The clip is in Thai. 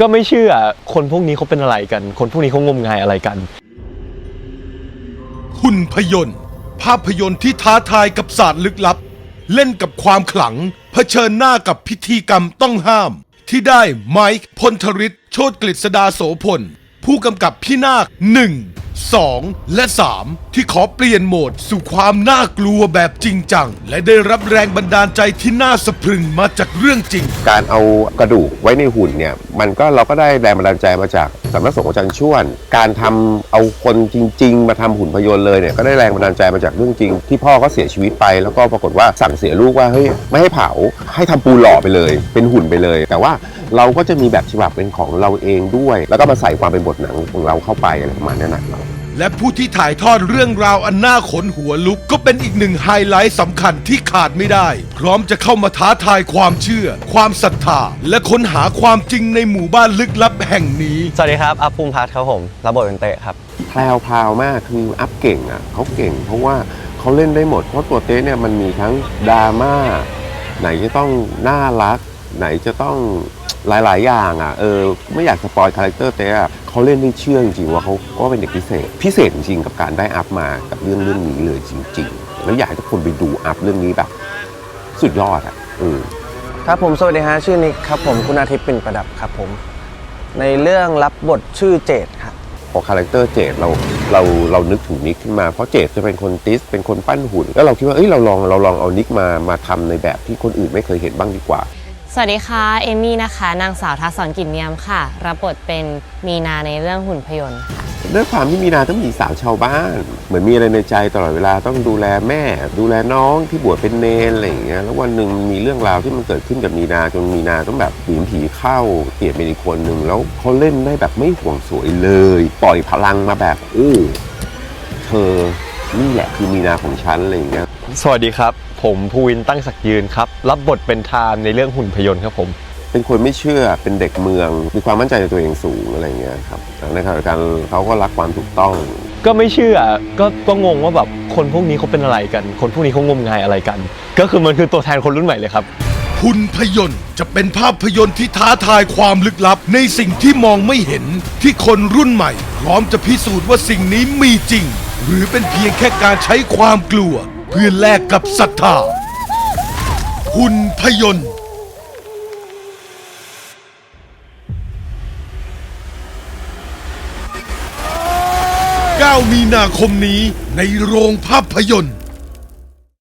ก็ไม่เชื่อคนพวกนี้เขาเป็นอะไรกัน คนพวกนี้เขางมงายอะไรกัน หุ่นพยนต์ ภาพยนตร์ที่ท้าทายกับศาสตร์ลึกลับ เล่นกับความขลัง เผชิญหน้ากับพิธีกรรมต้องห้าม ที่ได้ไมค์พลทริศโชติกฤษดาโสพล ผู้กำกับพี่นาคหนึ่ง 2 และ 3 ที่ขอเปลี่ยนโหมดสู่ความน่ากลัวแบบจริงจัง และได้รับแรงบันดาลใจที่น่าสะพรึงมาจากเรื่องจริง การเอากระดูกไว้ในหุ่นเนี่ยมันก็เราก็ได้แรงบันดาลใจมาจากสำนักสงฆ์อาจารย์ช่วน การทำเอาคนจริง ๆ มาทำหุ่นพยนต์เลยเนี่ยก็ได้แรงบันดาลใจมาจากเรื่องจริง ที่พ่อก็เสียชีวิตไป แล้วก็ปรากฏว่าสั่งเสียลูกว่าเฮ้ยไม่ให้เผาให้ทำปูหล่อไปเลย เป็นหุ่นไปเลย แต่ว่าเราก็จะมีแบบฉบับเป็นของเราเองด้วย แล้วก็มาใส่ความเป็นบทหนังของเราเข้าไปอะไรประมาณนั้นนะ และผู้ที่ถ่ายทอดเรื่องราวอันน่าขนหัวลุกก็เป็นอีกหนึ่งไฮไลท์สำคัญที่ขาดไม่ได้ พร้อมจะเข้ามาท้าทายความเชื่อ ความศรัทธา และค้นหาความจริงในหมู่บ้านลึกลับแห่งนี้ สวัสดีครับอัพภูมิพัฒน์ครับผมรับบทเป็นเตะครับแพรวพราวมากคืออัพเก่งอะเขาเก่ง เพราะว่าเขาเล่นได้หมด เพราะตัวเต้เนี่ยมันมีทั้งดราม่าไหนจะต้องน่ารัก ไหนจะต้อง หลาย ๆ อย่างอะเออไม่อยากสปอยคาแรคเตอร์เต้อะเขาเล่นได้เชื่อจริงๆว่าเขาก็เป็นเด็กพิเศษ พิเศษจริงๆกับการได้อัพมากับเรื่องเรื่องนี้เลยจริง ๆ แล้วอยากให้ทุกคนไปดูอัพเรื่องนี้แบบ สุดยอดอะเออครับผมสวัสดีฮะชื่อนิกครับผมคุณอาทิตย์ปิ่นประดับครับผม ในเรื่องรับบทชื่อเจดครับพอคาแรคเตอร์เจดเราเราเรานึกถึงนิกขึ้นมาเพราะเจดจะเป็นคนติสเป็นคนปั้นหุ่น แล้วเราคิดว่าเอ้ยเราลองเราลองเอานิกมามาทำในแบบที่คนอื่นไม่เคยเห็นบ้างดีกว่า สวัสดีค่ะ เอมี่นะคะ นางสาวทัศนกิจเนียมค่ะ รับบทเป็นมีนาในเรื่องหุ่นพยนต์ค่ะด้วยความที่มีนาต้องมีสาวชาวบ้าน เหมือนมีอะไรในใจตลอดเวลาต้องดูแลแม่ ดูแลน้องที่บวชเป็นเนรอะไรอย่างเงี้ยแล้ววันหนึ่งมันมีเรื่องราวที่มันเกิดขึ้นกับมีนาจนมีนาต้องแบบผีผีเข้าเปลี่ยนเป็นอีกคนหนึ่งแล้วเขาเล่นได้แบบไม่ห่วงสวยเลย ปล่อยพลังมาแบบโอ้เธอนี่แหละคือมีนาของฉันอะไรอย่างเงี้ยสวัสดีครับ ผมภูวินตั้งศักดิ์ยืนครับ รับบทเป็นทามในเรื่องหุ่นพยนต์ครับผม เป็นคนไม่เชื่อเป็นเด็กเมือง มีความมั่นใจในตัวเองสูงอะไรอย่างเงี้ยครับแต่ในขณะเดียวกันเขาก็รักความถูกต้อง ก็ไม่เชื่อก็ก็งงว่าแบบคนพวกนี้เขาเป็นอะไรกัน คนพวกนี้เขางมงายอะไรกัน ก็คือมันคือตัวแทนคนรุ่นใหม่เลยครับ หุ่นพยนต์จะเป็นภาพยนตร์ที่ท้าทายความลึกลับ ในสิ่งที่มองไม่เห็นที่คนรุ่นใหม่ พร้อมจะพิสูจน์ว่าสิ่งนี้มีจริง หรือเป็นเพียงแค่การใช้ความกลัวเพื่อแลกกับศรัทธาหุ่นพยนต์ 9 มีนาคมนี้ในโรงภาพยนตร์